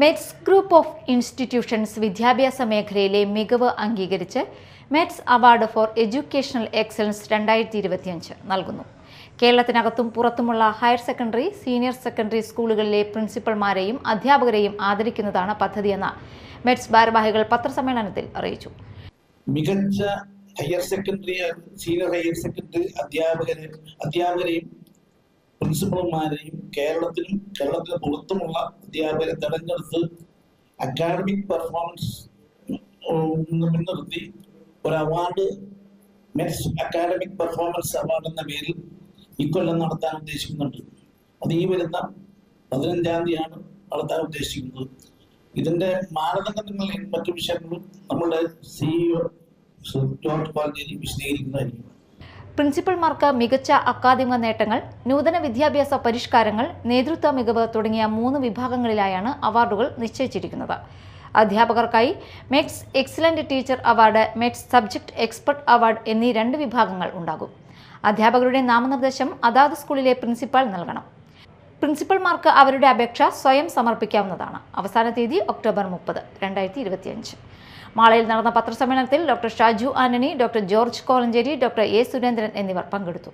Midst group of institutions വിദ്യാഭ്യാസ മേഖലയിലെ മികവ് അംഗീകരിച്ച് Mets award for educational excellence രണ്ടായിരത്തി ഇരുപത്തിയഞ്ച് നൽകുന്നു. കേരളത്തിനകത്തും പുറത്തുമുള്ള ഹയർ സെക്കൻഡറി സീനിയർ സെക്കൻഡറി സ്കൂളുകളിലെ പ്രിൻസിപ്പൽമാരെയും അധ്യാപകരെയും ആദരിക്കുന്നതാണ് പദ്ധതിയെന്ന് മെറ്റ്സ് ഭാരവാഹികൾ പത്രസമ്മേളനത്തിൽ അറിയിച്ചു. മികച്ച higher secondary senior higher secondary അധ്യാപകരെ അധ്യാപകരെയും പ്രിൻസിപ്പൽമാരെയും കേരളത്തിലും കേരളത്തിന് പുറത്തുമുള്ള അധ്യാപകരെ തെരഞ്ഞെടുത്ത് അക്കാഡമിക് പെർഫോമൻസ് മുൻനിർത്തി ഒരു award METS academic performance award എന്ന പേരിൽ ഇക്കൊല്ലം നടത്താൻ ഉദ്ദേശിക്കുന്നുണ്ട്. അത് ഈ വരുന്ന പതിനഞ്ചാം തീയതിയാണ് നടത്താൻ ഉദ്ദേശിക്കുന്നത്. ഇതിന്റെ മാനദണ്ഡങ്ങളും മറ്റു വിഷയങ്ങളും നമ്മുടെ സിഇഒ ജോർജ് കോളേജിൽ വിശദീകരിക്കുന്നതായിരിക്കും. പ്രിൻസിപ്പൽമാർക്ക് മികച്ച അക്കാദമിക നേട്ടങ്ങൾ നൂതന വിദ്യാഭ്യാസ പരിഷ്കാരങ്ങൾ നേതൃത്വ മികവ് തുടങ്ങിയ മൂന്ന് വിഭാഗങ്ങളിലായാണ് അവാർഡുകൾ നിശ്ചയിച്ചിരിക്കുന്നത്. അധ്യാപകർക്കായി METS excellent teacher award METS subject expert award എന്നീ രണ്ട് വിഭാഗങ്ങൾ ഉണ്ടാകും. അധ്യാപകരുടെ നാമനിർദ്ദേശം അതാത് സ്കൂളിലെ പ്രിൻസിപ്പാൾ നൽകണം. പ്രിൻസിപ്പൽമാർക്ക് അവരുടെ അപേക്ഷ സ്വയം സമർപ്പിക്കാവുന്നതാണ്. അവസാന തീയതി ഒക്ടോബർ മുപ്പത് രണ്ടായിരത്തി ഇരുപത്തിയഞ്ച് മാളയിൽ നടന്ന പത്രസമ്മേളനത്തിൽ doctor Shaju Antony doctor George Kolenchery doctor A Surendran എന്നിവർ പങ്കെടുത്തു.